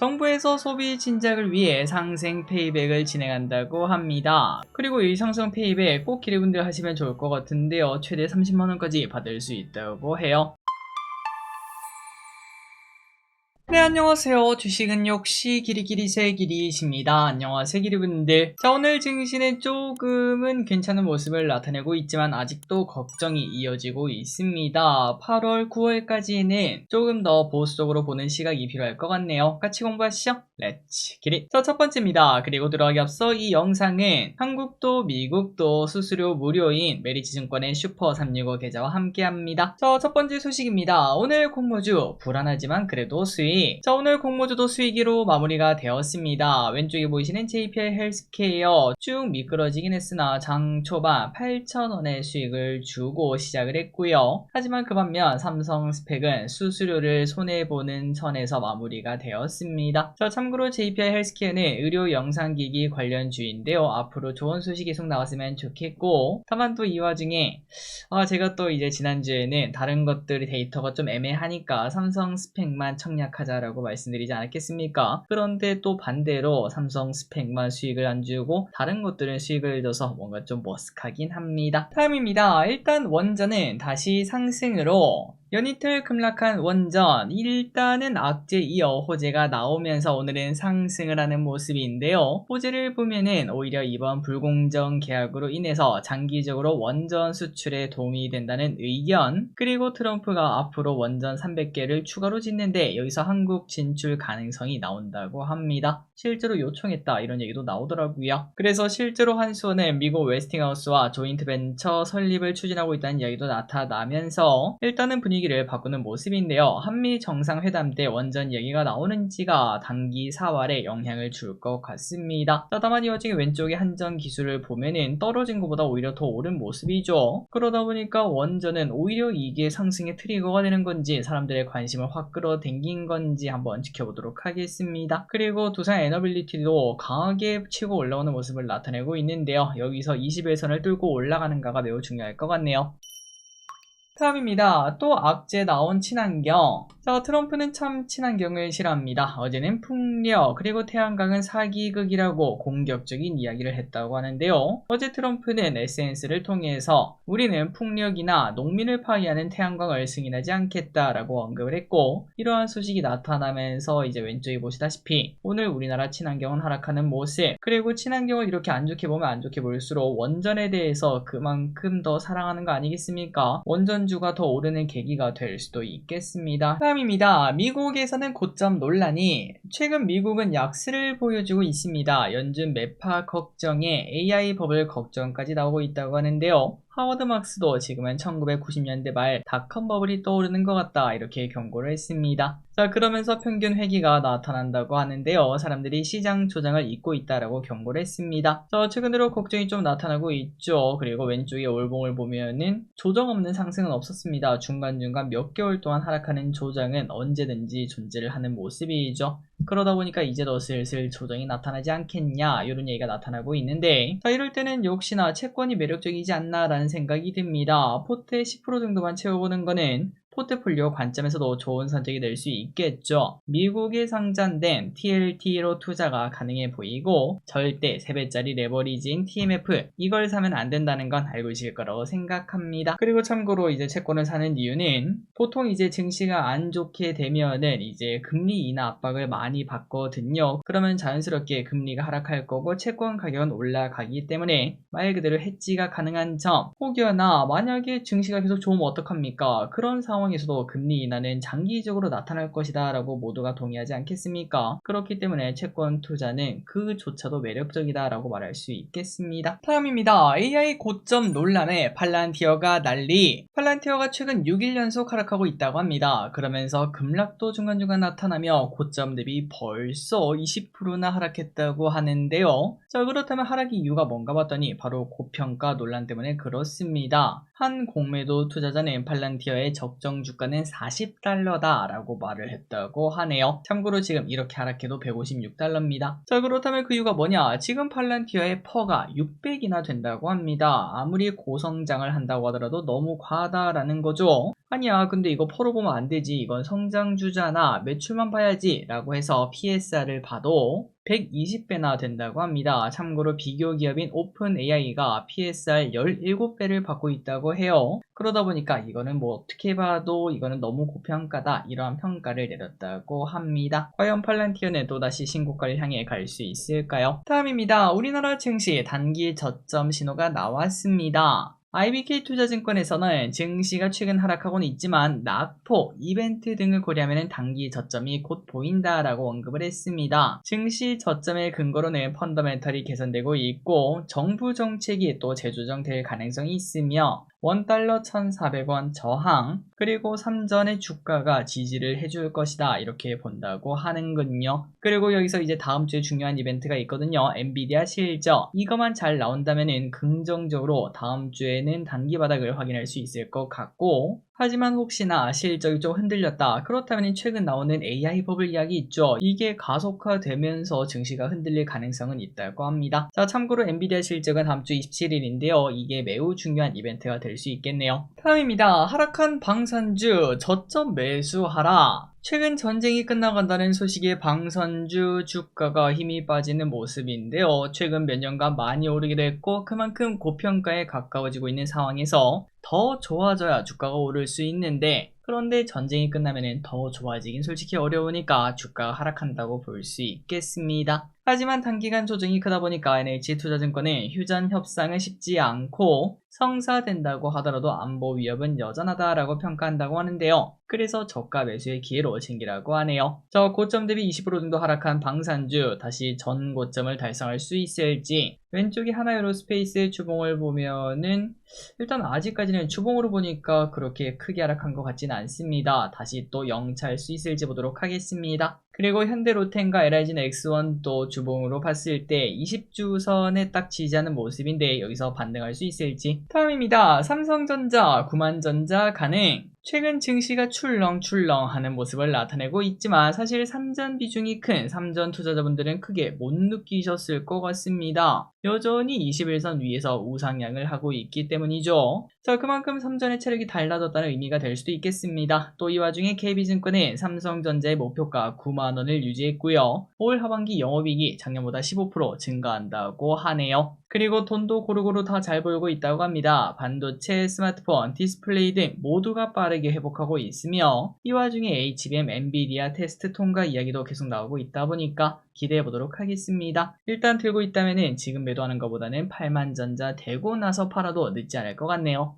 정부에서 소비 진작을 위해 상생 페이백을 진행한다고 합니다. 그리고 이 상승 페이백 꼭 기대분들 하시면 좋을 것 같은데요. 최대 30만원까지 받을 수 있다고 해요. 네, 안녕하세요. 주식은 역시 기리기리새 기리이십니다. 안녕하세요, 기리분들. 자, 오늘 증시는 조금은 괜찮은 모습을 나타내고 있지만 아직도 걱정이 이어지고 있습니다. 8월, 9월까지는 조금 더 보수적으로 보는 시각이 필요할 것 같네요. 같이 공부하시죠. 렛츠 기리. 자, 첫 번째입니다. 그리고 들어가기 앞서 이 영상은 한국도 미국도 수수료 무료인 메리츠증권의 슈퍼 365 계좌와 함께합니다. 자, 첫 번째 소식입니다. 오늘 공모주 불안하지만 그래도 수익 자 오늘 공모주도 수익으로 마무리가 되었습니다. 왼쪽에 보이시는 JPL 헬스케어 쭉 미끄러지긴 했으나 장 초반 8,000원의 수익을 주고 시작을 했고요. 하지만 그 반면 삼성 스펙은 수수료를 손해보는 선에서 마무리가 되었습니다. 자 참고로 JPL 헬스케어는 의료 영상기기 관련 주인데요. 앞으로 좋은 소식이 계속 나왔으면 좋겠고 다만 또 이 와중에 아 제가 또 이제 지난주에는 다른 것들이 데이터가 좀 애매하니까 삼성 스펙만 청약하자 하자라고 말씀드리지 않았겠습니까? 그런데 또 반대로 삼성 스펙만 수익을 안 주고 다른 것들은 수익을 줘서 뭔가 좀 머쓱하긴 합니다. 다음입니다. 일단 원전은 다시 상승으로 연이틀 급락한 원전 일단은 악재 이어 호재가 나오면서 오늘은 상승을 하는 모습인데요. 호재를 보면은 오히려 이번 불공정 계약으로 인해서 장기적으로 원전 수출에 도움이 된다는 의견. 그리고 트럼프가 앞으로 원전 300개를 추가로 짓는데 여기서 한국 진출 가능성이 나온다고 합니다 실제로 요청했다 이런 얘기도 나오더라고요 그래서 실제로 한수원은 미국 웨스팅하우스와 조인트 벤처 설립을 추진하고 있다는 이야기도 나타나면서 일단은 분위기 분위기를 바꾸는 모습인데요. 한미 정상회담 때 원전 얘기가 나오는지가 단기 사활에 영향을 줄 것 같습니다. 다만 이 와중에 왼쪽에 한전 기술을 보면은 떨어진 것보다 오히려 더 오른 모습이죠. 그러다 보니까 원전은 오히려 이게 상승의 트리거가 되는 건지 사람들의 관심을 확 끌어당긴 건지 한번 지켜보도록 하겠습니다. 그리고 두산 에너빌리티도 강하게 치고 올라오는 모습을 나타내고 있는데요. 여기서 21선을 뚫고 올라가는가가 매우 중요할 것 같네요. 다음입니다. 또 악재 나온 친환경. 자, 트럼프는 참 친환경을 싫어합니다. 어제는 풍력, 그리고 태양광은 사기극이라고 공격적인 이야기를 했다고 하는데요. 어제 트럼프는 SNS를 통해서 우리는 풍력이나 농민을 파괴하는 태양광을 승인하지 않겠다라고 언급을 했고, 이러한 소식이 나타나면서 이제 왼쪽에 보시다시피 오늘 우리나라 친환경은 하락하는 모습, 그리고 친환경을 이렇게 안 좋게 보면 안 좋게 볼수록 원전에 대해서 그만큼 더 사랑하는 거 아니겠습니까? 원전 주가 더 오르는 계기가 될 수도 있겠습니다. 다음입니다. 미국에서는 고점 논란이 최근 미국은 약세를 보여주고 있습니다. 연준 매파 걱정에 AI 버블 걱정까지 나오고 있다고 하는데요. 하워드 막스도 지금은 1990년대 말 닷컴 버블이 떠오르는 것 같다 이렇게 경고를 했습니다. 자 그러면서 평균 회기가 나타난다고 하는데요. 사람들이 시장 조장을 잊고 있다라고 경고를 했습니다. 자 최근으로 걱정이 좀 나타나고 있죠. 그리고 왼쪽에 올봉을 보면은 조정 없는 상승은 없었습니다. 중간중간 몇 개월 동안 하락하는 조장은 언제든지 존재를 하는 모습이죠. 그러다 보니까 이제도 슬슬 조정이 나타나지 않겠냐 이런 얘기가 나타나고 있는데 자 이럴 때는 역시나 채권이 매력적이지 않나라는 생각이 듭니다. 포트의 10% 정도만 채워보는 거는 포트폴리오 관점에서도 좋은 선택이 될 수 있겠죠. 미국에 상장된 TLT로 투자가 가능해 보이고 절대 3배짜리 레버리지인 TMF 이걸 사면 안 된다는 건 알고 계실 거라고 생각합니다. 그리고 참고로 이제 채권을 사는 이유는 보통 이제 증시가 안 좋게 되면은 이제 금리 인하 압박을 많이 받거든요. 그러면 자연스럽게 금리가 하락할 거고 채권 가격은 올라가기 때문에 말 그대로 해지가 가능한 점 혹여나 만약에 증시가 계속 좋으면 어떡합니까? 그런 상황 상황에서도 금리 인하는 장기적으로 나타날 것이다 라고 모두가 동의하지 않겠습니까? 그렇기 때문에 채권 투자는 그조차도 매력적이다 라고 말할 수 있겠습니다. 다음입니다. AI 고점 논란에 팔란티어가 난리 팔란티어가 최근 6일 연속 하락하고 있다고 합니다. 그러면서 급락도 중간중간 나타나며 고점 대비 벌써 20%나 하락했다고 하는데요. 자 그렇다면 하락의 이유가 뭔가 봤더니 바로 고평가 논란 때문에 그렇습니다. 한 공매도 투자자는 팔란티어의 적정 주가는 40달러다 라고 말을 했다고 하네요. 참고로 지금 이렇게 하락해도 156달러입니다. 자 그렇다면 그 이유가 뭐냐 지금 팔란티어의 퍼가 600이나 된다고 합니다. 아무리 고성장을 한다고 하더라도 너무 과하다라는 거죠. 아니야 근데 이거 퍼로 보면 안 되지 이건 성장주잖아 매출만 봐야지 라고 해서 PSR을 봐도 120배나 된다고 합니다. 참고로 비교 기업인 오픈AI가 PSR 17배를 받고 있다고 해요. 그러다 보니까 이거는 뭐 어떻게 봐도 이거는 너무 고평가다 이러한 평가를 내렸다고 합니다. 과연 팔란티어는 또다시 신고가를 향해 갈 수 있을까요? 다음입니다. 우리나라 증시 단기 저점 신호가 나왔습니다. IBK 투자증권에서는 증시가 최근 하락하고는 있지만 낙폭, 이벤트 등을 고려하면 단기 저점이 곧 보인다라고 언급을 했습니다. 증시 저점의 근거로는 펀더멘털이 개선되고 있고 정부 정책이 또 재조정될 가능성이 있으며 원달러 1,400원 저항, 그리고 3전의 주가가 지지를 해줄 것이다. 이렇게 본다고 하는군요. 그리고 여기서 이제 다음 주에 중요한 이벤트가 있거든요. 엔비디아 실적. 이것만 잘 나온다면은 긍정적으로 다음 주에는 단기 바닥을 확인할 수 있을 것 같고, 하지만 혹시나 실적이 좀 흔들렸다. 그렇다면 최근 나오는 AI 버블 이야기 있죠. 이게 가속화되면서 증시가 흔들릴 가능성은 있다고 합니다. 자, 참고로 엔비디아 실적은 다음 주 27일인데요. 이게 매우 중요한 이벤트가 될 수 있겠네요. 다음입니다. 하락한 방산주 저점 매수하라. 최근 전쟁이 끝나간다는 소식에 방산주 주가가 힘이 빠지는 모습인데요. 최근 몇 년간 많이 오르기도 했고 그만큼 고평가에 가까워지고 있는 상황에서 더 좋아져야 주가가 오를 수 있는데 그런데 전쟁이 끝나면 더 좋아지긴 솔직히 어려우니까 주가가 하락한다고 볼 수 있겠습니다. 하지만 단기간 조정이 크다 보니까 NH투자증권은 휴전 협상은 쉽지 않고 성사된다고 하더라도 안보 위협은 여전하다라고 평가한다고 하는데요. 그래서 저가 매수의 기회로 챙기라고 하네요. 저 고점 대비 20% 정도 하락한 방산주 다시 전 고점을 달성할 수 있을지 왼쪽에 하나유로스페이스의 주봉을 보면은 일단 아직까지는 주봉으로 보니까 그렇게 크게 하락한 것 같지는 않습니다. 다시 또 영차할 수 있을지 보도록 하겠습니다. 그리고 현대로텐과 LIG는 X1 또 주봉으로 봤을 때 20주선에 딱 지지하는 모습인데 여기서 반등할 수 있을지 다음입니다. 삼성전자, 구만전자 가능 최근 증시가 출렁출렁 하는 모습을 나타내고 있지만 사실 삼전 비중이 큰 삼전 투자자분들은 크게 못 느끼셨을 것 같습니다. 여전히 21선 위에서 우상향을 하고 있기 때문이죠. 자 그만큼 삼전의 체력이 달라졌다는 의미가 될 수도 있겠습니다. 또 이 와중에 KB증권은 삼성전자의 목표가 9만원을 유지했고요. 올 하반기 영업이익이 작년보다 15% 증가한다고 하네요. 그리고 돈도 고루고루 다 잘 벌고 있다고 합니다. 반도체, 스마트폰, 디스플레이 등 모두가 빠르 게 회복하고 있으며 이 와중에 HBM, 엔비디아 테스트 통과 이야기도 계속 나오고 있다 보니까 기대해 보도록 하겠습니다. 일단 들고 있다면 지금 매도하는 것보다는 8만전자 되고 나서 팔아도 늦지 않을 것 같네요.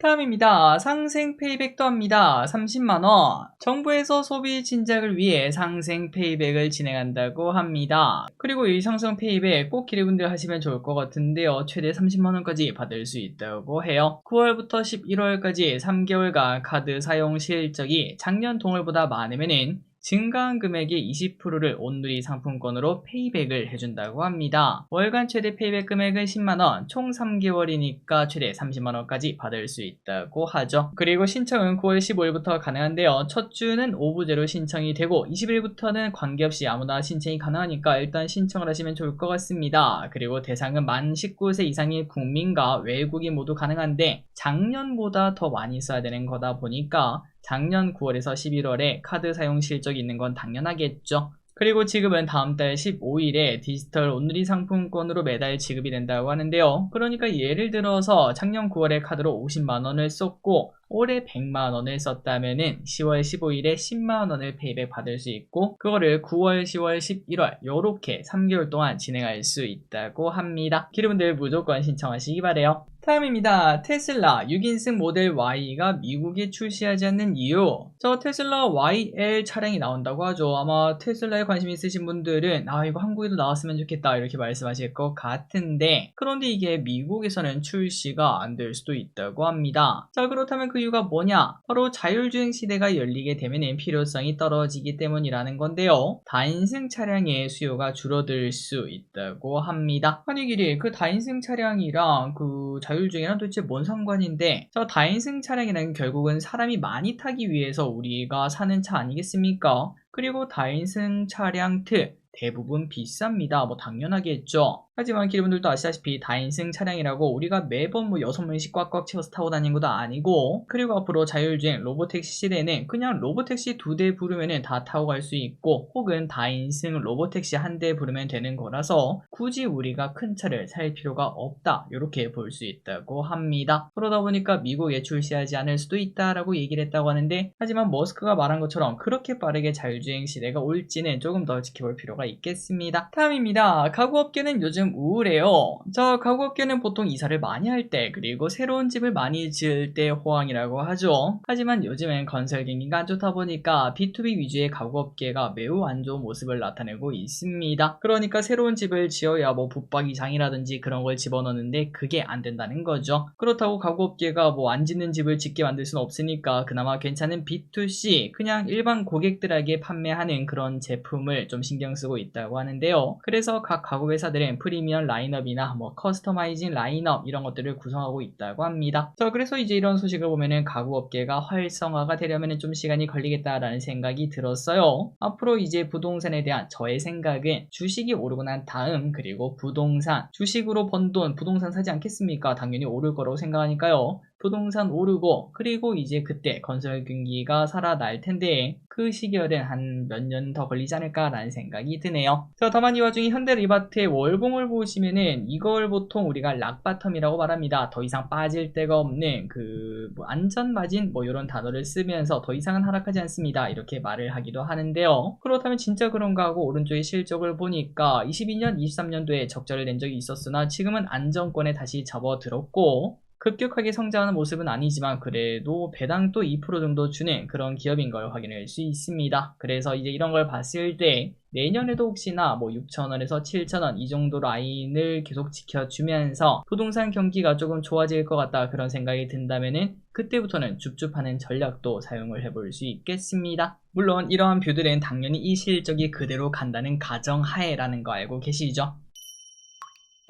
다음입니다. 상생 페이백도 합니다. 30만원. 정부에서 소비 진작을 위해 상생 페이백을 진행한다고 합니다. 그리고 이 상생 페이백 꼭 기대분들 하시면 좋을 것 같은데요. 최대 30만원까지 받을 수 있다고 해요. 9월부터 11월까지 3개월간 카드 사용 실적이 작년 동월보다 많으면은 증가한 금액의 20%를 온누리 상품권으로 페이백을 해준다고 합니다. 월간 최대 페이백 금액은 10만원, 총 3개월이니까 최대 30만원까지 받을 수 있다고 하죠. 그리고 신청은 9월 15일부터 가능한데요. 첫 주는 오부제로 신청이 되고 20일부터는 관계없이 아무나 신청이 가능하니까 일단 신청을 하시면 좋을 것 같습니다. 그리고 대상은 만 19세 이상의 국민과 외국인 모두 가능한데 작년보다 더 많이 써야 되는 거다 보니까 작년 9월에서 11월에 카드 사용 실적이 있는 건 당연하겠죠. 그리고 지금은 다음 달 15일에 디지털 온누리 상품권으로 매달 지급이 된다고 하는데요. 그러니까 예를 들어서 작년 9월에 카드로 50만원을 썼고 올해 100만원을 썼다면은 10월 15일에 10만원을 페이백 받을 수 있고 그거를 9월, 10월, 11월 요렇게 3개월 동안 진행할 수 있다고 합니다. 기름분들 무조건 신청하시기 바래요. 다음입니다. 테슬라 6인승 모델 Y가 미국에 출시하지 않는 이유. 저 테슬라 YL 차량이 나온다고 하죠. 아마 테슬라에 관심 있으신 분들은 아 이거 한국에도 나왔으면 좋겠다 이렇게 말씀하실 것 같은데 그런데 이게 미국에서는 출시가 안 될 수도 있다고 합니다. 자 그렇다면 그 이유가 뭐냐? 바로 자율주행 시대가 열리게 되면 필요성이 떨어지기 때문이라는 건데요. 다인승 차량의 수요가 줄어들 수 있다고 합니다. 아니 길이 그 다인승 차량이랑 그 자율 주행이랑 도대체 뭔 상관인데 저 다인승 차량이라는 결국은 사람이 많이 타기 위해서 우리가 사는 차 아니겠습니까? 그리고 다인승 차량 특 대부분 비쌉니다. 뭐 당연하겠죠. 하지만 기리분들도 아시다시피 다인승 차량이라고 우리가 매번 뭐 6명씩 꽉꽉 채워서 타고 다니는 것도 아니고 그리고 앞으로 자율주행 로보택시 시대에는 그냥 로보택시 두 대 부르면은 다 타고 갈 수 있고 혹은 다인승 로보택시 한 대 부르면 되는 거라서 굳이 우리가 큰 차를 살 필요가 없다 이렇게 볼 수 있다고 합니다. 그러다 보니까 미국에 출시하지 않을 수도 있다라고 얘기를 했다고 하는데 하지만 머스크가 말한 것처럼 그렇게 빠르게 자율주행 시대가 올지는 조금 더 지켜볼 필요가 있겠습니다. 다음입니다. 가구업계는 요즘 우울해요. 저 가구업계는 보통 이사를 많이 할 때 그리고 새로운 집을 많이 지을 때 호황이라고 하죠. 하지만 요즘엔 건설 경기가 안 좋다 보니까 B2B 위주의 가구업계가 매우 안 좋은 모습을 나타내고 있습니다. 그러니까 새로운 집을 지어야 뭐 붙박이 장이라든지 그런 걸 집어넣는데 그게 안 된다는 거죠. 그렇다고 가구업계가 뭐 안 짓는 집을 짓게 만들 수는 없으니까 그나마 괜찮은 B2C 그냥 일반 고객들에게 판매하는 그런 제품을 좀 신경 쓰고 있다고 하는데요. 그래서 각 가구 회사들은 프리 미엄 라인업이나 뭐 커스터마이징 라인업 이런 것들을 구성하고 있다고 합니다. 자, 그래서 이제 이런 소식을 보면은 가구업계가 활성화가 되려면 좀 시간이 걸리겠다라는 생각이 들었어요. 앞으로 이제 부동산에 대한 저의 생각은 주식이 오르고 난 다음 그리고 부동산 주식으로 번 돈 부동산 사지 않겠습니까? 당연히 오를 거라고 생각하니까요. 부동산 오르고 그리고 이제 그때 건설 경기가 살아날 텐데 그 시결은 한몇 년 더 걸리지 않을까라는 생각이 드네요. 자, 다만 이 와중에 현대리바트의 월봉을 보시면은 이걸 보통 우리가 락바텀이라고 말합니다. 더 이상 빠질 데가 없는 그 뭐 안전마진 뭐 이런 단어를 쓰면서 더 이상은 하락하지 않습니다. 이렇게 말을 하기도 하는데요. 그렇다면 진짜 그런가 하고 오른쪽의 실적을 보니까 22년, 23년도에 적자를 낸 적이 있었으나 지금은 안정권에 다시 접어들었고 급격하게 성장하는 모습은 아니지만 그래도 배당 또 2% 정도 주는 그런 기업인 걸 확인할 수 있습니다. 그래서 이제 이런 걸 봤을 때 내년에도 혹시나 뭐 6천원에서 7천원 이 정도 라인을 계속 지켜주면서 부동산 경기가 조금 좋아질 것 같다 그런 생각이 든다면은 그때부터는 줍줍하는 전략도 사용을 해볼 수 있겠습니다. 물론 이러한 뷰들은 당연히 이 실적이 그대로 간다는 가정하에라는 거 알고 계시죠?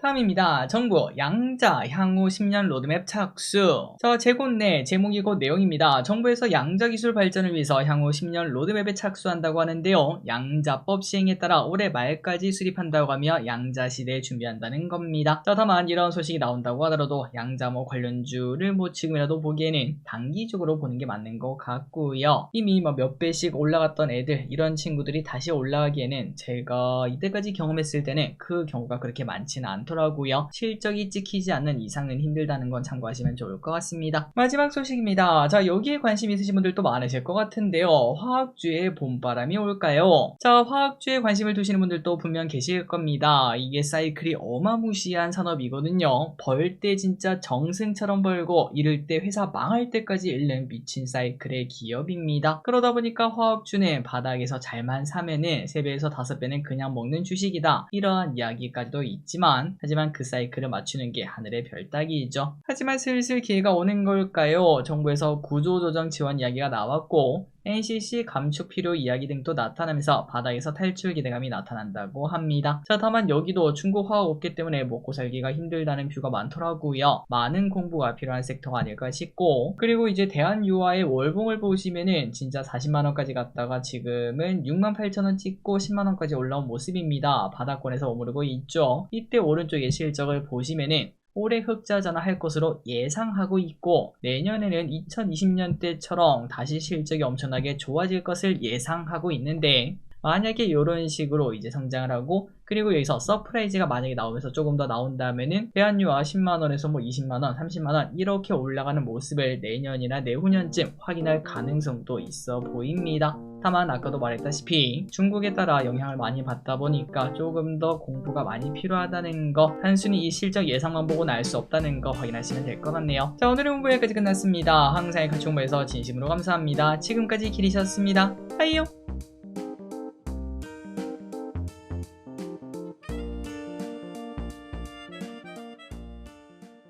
다음입니다. 정부 양자 향후 10년 로드맵 착수. 자, 제곧 내 제목이 곧 내용입니다. 정부에서 양자 기술 발전을 위해서 향후 10년 로드맵에 착수한다고 하는데요. 양자법 시행에 따라 올해 말까지 수립한다고 하며 양자 시대에 준비한다는 겁니다. 자, 다만 이런 소식이 나온다고 하더라도 양자 뭐 관련주를 뭐 지금이라도 보기에는 단기적으로 보는 게 맞는 것 같고요. 이미 뭐 몇 배씩 올라갔던 애들 이런 친구들이 다시 올라가기에는 제가 이때까지 경험했을 때는 그 경우가 그렇게 많지는 않. 않더라고요. 실적이 찍히지 않는 이상은 힘들다는 건 참고하시면 좋을 것 같습니다. 마지막 소식입니다. 자, 여기에 관심 있으신 분들도 많으실 것 같은데요. 화학주에 봄바람이 올까요? 자, 화학주에 관심을 두시는 분들도 분명 계실 겁니다. 이게 사이클이 어마무시한 산업이거든요. 벌 때 진짜 정승처럼 벌고 이럴 때 회사 망할 때까지 잃는 미친 사이클의 기업입니다. 그러다 보니까 화학주는 바닥에서 잘만 사면은 3배에서 5배는 그냥 먹는 주식이다. 이러한 이야기까지도 있지만 하지만 그 사이클을 맞추는 게 하늘의 별 따기이죠. 하지만 슬슬 기회가 오는 걸까요? 정부에서 구조조정 지원 이야기가 나왔고 NCC 감축 필요 이야기 등도 나타나면서 바닥에서 탈출 기대감이 나타난다고 합니다. 자, 다만 여기도 중국 화학 업계 때문에 먹고 살기가 힘들다는 뷰가 많더라고요. 많은 공부가 필요한 섹터가 아닐까 싶고 그리고 이제 대한유화의 월봉을 보시면은 진짜 40만원까지 갔다가 지금은 6만 8천원 찍고 10만원까지 올라온 모습입니다. 바닥권에서 머무르고 있죠. 이때 오른쪽에 실적을 보시면은 올해 흑자 전환할 것으로 예상하고 있고 내년에는 2020년 때처럼 다시 실적이 엄청나게 좋아질 것을 예상하고 있는데 만약에 이런 식으로 이제 성장을 하고 그리고 여기서 서프라이즈가 만약에 나오면서 조금 더 나온다면은 대한유화 10만원에서 뭐 20만원, 30만원 이렇게 올라가는 모습을 내년이나 내후년쯤 확인할 가능성도 있어 보입니다. 다만 아까도 말했다시피 중국에 따라 영향을 많이 받다 보니까 조금 더 공부가 많이 필요하다는 거 단순히 이 실적 예상만 보고는 알 수 없다는 거 확인하시면 될 것 같네요. 자 오늘의 공부 여기까지 끝났습니다. 항상 같이 공부해서 진심으로 감사합니다. 지금까지 길이셨습니다. 빠이요